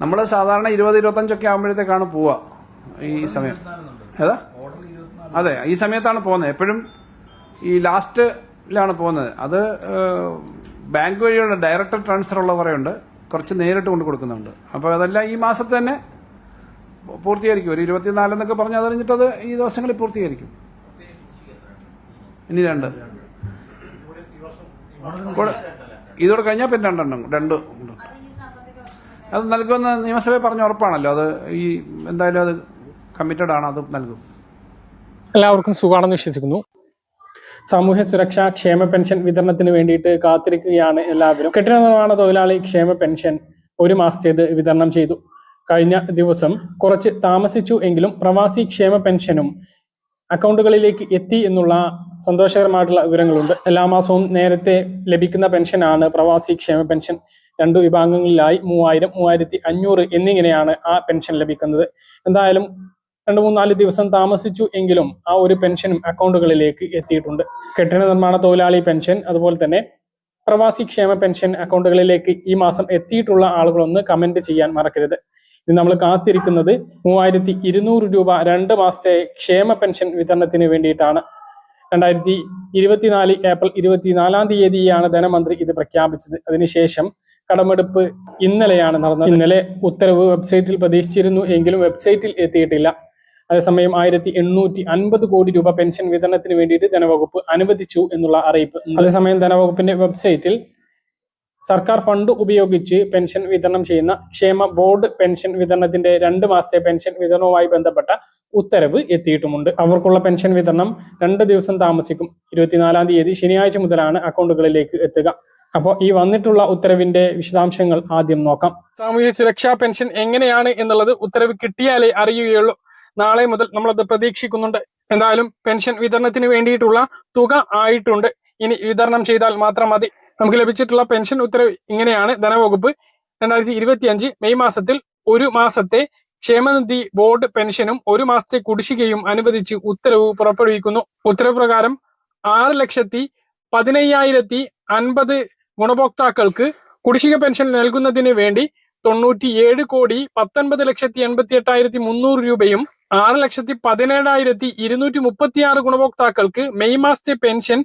നമ്മൾ സാധാരണ ഇരുപത് ഇരുപത്തഞ്ചൊക്കെ ആകുമ്പോഴത്തേക്കാണ് പോവുക ഈ സമയം. ഏതാ? അതെ ഈ സമയത്താണ് പോകുന്നത്. എപ്പോഴും ഈ ലാസ്റ്റിലാണ് പോകുന്നത്. അത് ബാങ്ക് വഴിയുള്ള ഡയറക്റ്റ് ട്രാൻസ്ഫർ ഉള്ള കുറേയുണ്ട് കുറച്ച് നേരിട്ട് കൊണ്ട് കൊടുക്കുന്നുണ്ട്. അപ്പോൾ അതെല്ലാം ഈ മാസത്തെ തന്നെ പൂർത്തീകരിക്കും. ഒരു ഇരുപത്തിനാലെന്നൊക്കെ പറഞ്ഞ് അത് കഴിഞ്ഞിട്ട് അത് ഈ ദിവസങ്ങളിൽ പൂർത്തീകരിക്കും. ഇനി രണ്ട്. ഇതോടെ കഴിഞ്ഞാൽ പിന്നെ രണ്ടെണ്ണം. രണ്ട്. ഉണ്ട് അത് നൽകുമെന്ന് നിയമസഭ പറഞ്ഞ ഉറപ്പാണല്ലോ. അത് ഈ എന്തായാലും അത് കമ്മിറ്റഡ് ആണ് അത് നൽകും. എല്ലാവർക്കും സുഖമാണെന്ന് വിശ്വസിക്കുന്നു. സാമൂഹ്യ സുരക്ഷാ ക്ഷേമ പെൻഷൻ വിതരണത്തിന് വേണ്ടിയിട്ട് കാത്തിരിക്കുകയാണ് എല്ലാവരും. കെട്ടിട നിർമ്മാണ തൊഴിലാളി ക്ഷേമ പെൻഷൻ ഒരു മാസത്തേത് വിതരണം ചെയ്തു. കഴിഞ്ഞ ദിവസം കുറച്ച് താമസിച്ചു എങ്കിലും പ്രവാസി ക്ഷേമ പെൻഷനും അക്കൗണ്ടുകളിലേക്ക് എത്തി എന്നുള്ള സന്തോഷകരമായിട്ടുള്ള വിവരങ്ങളുണ്ട്. എല്ലാ മാസവും നേരത്തെ ലഭിക്കുന്ന പെൻഷനാണ് പ്രവാസി ക്ഷേമ പെൻഷൻ രണ്ടു വിഭാഗങ്ങളിലായി മൂവായിരം മൂവായിരത്തി അഞ്ഞൂറ് എന്നിങ്ങനെയാണ് ആ പെൻഷൻ ലഭിക്കുന്നത്. എന്തായാലും രണ്ട് മൂന്നാൽ ദിവസം താമസിച്ചു എങ്കിലും ആ ഒരു പെൻഷനും അക്കൗണ്ടുകളിലേക്ക് എത്തിയിട്ടുണ്ട്. കെട്ടിട നിർമ്മാണ തൊഴിലാളി പെൻഷൻ അതുപോലെ തന്നെ പ്രവാസി ക്ഷേമ പെൻഷൻ അക്കൗണ്ടുകളിലേക്ക് ഈ മാസം എത്തിയിട്ടുള്ള ആളുകളൊന്ന് കമന്റ് ചെയ്യാൻ മറക്കരുത്. ഇനി നമ്മൾ കാത്തിരിക്കുന്നത് മൂവായിരത്തി ഇരുന്നൂറ് രൂപ രണ്ട് മാസത്തെ ക്ഷേമ പെൻഷൻ വിതരണത്തിന് വേണ്ടിയിട്ടാണ്. രണ്ടായിരത്തി ഇരുപത്തിനാല് ഏപ്രിൽ ഇരുപത്തിനാലാം തീയതിയാണ് ധനമന്ത്രി ഇത് പ്രഖ്യാപിച്ചത്. അതിനുശേഷം കടമെടുപ്പ് ഇന്നലെയാണ് നടന്നത്. ഇന്നലെ ഉത്തരവ് വെബ്സൈറ്റിൽ പ്രതീക്ഷിച്ചിരുന്നു എങ്കിലും വെബ്സൈറ്റിൽ എത്തിയിട്ടില്ല. അതേസമയം ആയിരത്തി എണ്ണൂറ്റി അൻപത് കോടി രൂപ പെൻഷൻ വിതരണത്തിന് വേണ്ടിയിട്ട് ധനവകുപ്പ് അനുവദിച്ചു എന്നുള്ള അറിയിപ്പ്. അതേസമയം ധനവകുപ്പിന്റെ വെബ്സൈറ്റിൽ സർക്കാർ ഫണ്ട് ഉപയോഗിച്ച് പെൻഷൻ വിതരണം ചെയ്യുന്ന ക്ഷേമ ബോർഡ് പെൻഷൻ വിതരണത്തിന്റെ രണ്ട് മാസത്തെ പെൻഷൻ വിതരണവുമായി ബന്ധപ്പെട്ട ഉത്തരവ് എത്തിയിട്ടുമുണ്ട്. അവർക്കുള്ള പെൻഷൻ വിതരണം രണ്ട് ദിവസം താമസിക്കും. ഇരുപത്തിനാലാം തീയതി ശനിയാഴ്ച മുതലാണ് അക്കൗണ്ടുകളിലേക്ക് എത്തുക. അപ്പോൾ ഈ വന്നിട്ടുള്ള ഉത്തരവിന്റെ വിശദാംശങ്ങൾ ആദ്യം നോക്കാം. സാമൂഹ്യ സുരക്ഷാ പെൻഷൻ എങ്ങനെയാണ് എന്നുള്ളത് ഉത്തരവ് കിട്ടിയാലേ അറിയുകയുള്ളൂ. നാളെ മുതൽ നമ്മളത് പ്രതീക്ഷിക്കുന്നുണ്ട്. എന്തായാലും പെൻഷൻ വിതരണത്തിന് വേണ്ടിയിട്ടുള്ള തുക ആയിട്ടുണ്ട്. ഇനി വിതരണം ചെയ്താൽ മാത്രം മതി. നമുക്ക് ലഭിച്ചിട്ടുള്ള പെൻഷൻ ഉത്തരവ് ഇങ്ങനെയാണ്. ധനവകുപ്പ് രണ്ടായിരത്തി ഇരുപത്തി അഞ്ച് മെയ് മാസത്തിൽ ഒരു മാസത്തെ ക്ഷേമനിധി ബോർഡ് പെൻഷനും ഒരു മാസത്തെ കുടിശ്ശികയും അനുവദിച്ച് ഉത്തരവ് പുറപ്പെടുവിക്കുന്നു. ഉത്തരവ് പ്രകാരം ആറ് ലക്ഷത്തി പതിനയ്യായിരത്തി അൻപത് ഗുണഭോക്താക്കൾക്ക് കുടിശ്ശിക പെൻഷൻ നൽകുന്നതിന് വേണ്ടി തൊണ്ണൂറ്റിയേഴ് കോടി പത്തൊൻപത് ലക്ഷത്തി എൺപത്തി എട്ടായിരത്തി മുന്നൂറ് രൂപയും ആറ് ലക്ഷത്തി പതിനേഴായിരത്തി ഇരുന്നൂറ്റി മുപ്പത്തിയാറ് ഗുണഭോക്താക്കൾക്ക് മെയ് മാസത്തെ പെൻഷൻ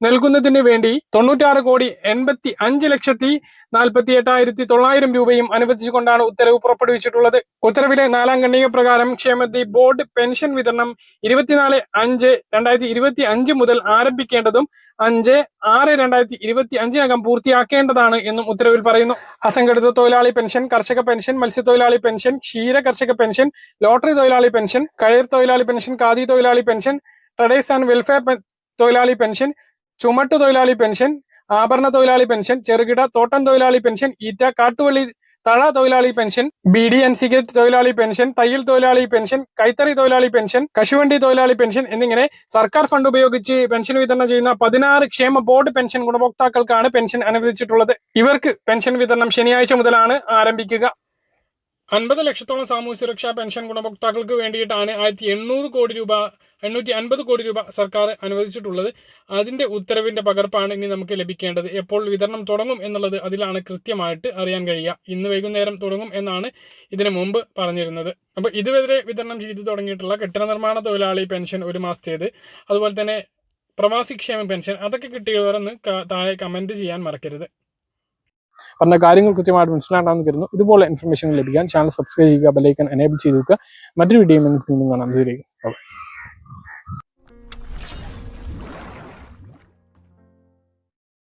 നൽകുന്നതിന് വേണ്ടി തൊണ്ണൂറ്റാറ് കോടി എൺപത്തി അഞ്ച് ലക്ഷത്തി നാൽപ്പത്തി എട്ടായിരത്തി തൊള്ളായിരം രൂപയും അനുവദിച്ചുകൊണ്ടാണ് ഉത്തരവ് പുറപ്പെടുവിച്ചിട്ടുള്ളത്. ഉത്തരവിലെ നാലാം ഖണ്ഡിക പ്രകാരം ക്ഷേമനിധി ബോർഡ് പെൻഷൻ വിതരണം ഇരുപത്തിനാല് അഞ്ച് രണ്ടായിരത്തി ഇരുപത്തി അഞ്ച് മുതൽ ആരംഭിക്കേണ്ടതും അഞ്ച് ആറ് രണ്ടായിരത്തി ഇരുപത്തി അഞ്ചിനകം പൂർത്തിയാക്കേണ്ടതാണ് എന്നും ഉത്തരവിൽ പറയുന്നു. അസംഘടിത തൊഴിലാളി പെൻഷൻ കർഷക പെൻഷൻ മത്സ്യത്തൊഴിലാളി പെൻഷൻ ക്ഷീര കർഷക പെൻഷൻ ലോട്ടറി തൊഴിലാളി പെൻഷൻ കയർ തൊഴിലാളി പെൻഷൻ ഖാദി തൊഴിലാളി പെൻഷൻ ട്രഡേഴ്സ് ആൻഡ് വെൽഫെയർ തൊഴിലാളി പെൻഷൻ ചുമട്ടു തൊഴിലാളി പെൻഷൻ ആഭരണ തൊഴിലാളി പെൻഷൻ ചെറുകിട തോട്ടം തൊഴിലാളി പെൻഷൻ ഈറ്റ കാട്ടുവള്ളി തഴ തൊഴിലാളി pension beedi and cigarette തൊഴിലാളി പെൻഷൻ തയ്യൽ തൊഴിലാളി പെൻഷൻ കൈത്തറി തൊഴിലാളി പെൻഷൻ കശുവണ്ടി തൊഴിലാളി പെൻഷൻ എന്നിങ്ങനെ സർക്കാർ ഫണ്ട് ഉപയോഗിച്ച് പെൻഷൻ വിതരണം ചെയ്യുന്ന പതിനാറ് ക്ഷേമ ബോർഡ് പെൻഷൻ ഗുണഭോക്താക്കൾക്കാണ് പെൻഷൻ അനുവദിച്ചിട്ടുള്ളത്. ഇവർക്ക് പെൻഷൻ വിതരണം ശനിയാഴ്ച മുതലാണ് ആരംഭിക്കുക. അൻപത് ലക്ഷത്തോളം സാമൂഹ്യ സുരക്ഷാ പെൻഷൻ ഗുണഭോക്താക്കൾക്ക് വേണ്ടിയിട്ടാണ് ആയിരത്തി എണ്ണൂറ് കോടി രൂപ എണ്ണൂറ്റി അൻപത് കോടി രൂപ സർക്കാർ അനുവദിച്ചിട്ടുള്ളത്. അതിന്റെ ഉത്തരവിന്റെ പകർപ്പാണ് ഇനി നമുക്ക് ലഭിക്കേണ്ടത്. എപ്പോൾ വിതരണം തുടങ്ങും എന്നുള്ളത് അതിലാണ് കൃത്യമായിട്ട് അറിയാൻ കഴിയുക. ഇന്ന് വൈകുന്നേരം തുടങ്ങും എന്നാണ് ഇതിനു മുമ്പ് പറഞ്ഞിരുന്നത്. അപ്പോൾ ഇതുവരെ വിതരണം ചെയ്തു തുടങ്ങിയിട്ടുള്ള കെട്ടിട നിർമ്മാണ തൊഴിലാളി പെൻഷൻ ഒരു മാസത്തേത്. അതുപോലെ തന്നെ പ്രവാസി ക്ഷേമ പെൻഷൻ അതൊക്കെ കിട്ടിയവരെന്ന് താഴെ കമന്റ് ചെയ്യാൻ മറക്കരുത്. പറഞ്ഞ കാര്യങ്ങൾ കൃത്യമായിട്ട് മനസ്സിലാക്കാമെന്ന് കരുതുന്നു. ഇതുപോലെ ഇൻഫർമേഷൻ ലഭിക്കാൻ ചാനൽ സബ്സ്ക്രൈബ് ചെയ്യുക ബെലൈക്കൻ എനേബിൾ ചെയ്ത് വെക്കുക. മറ്റൊരു വീഡിയോ കാണാം. ഇതിലേക്ക്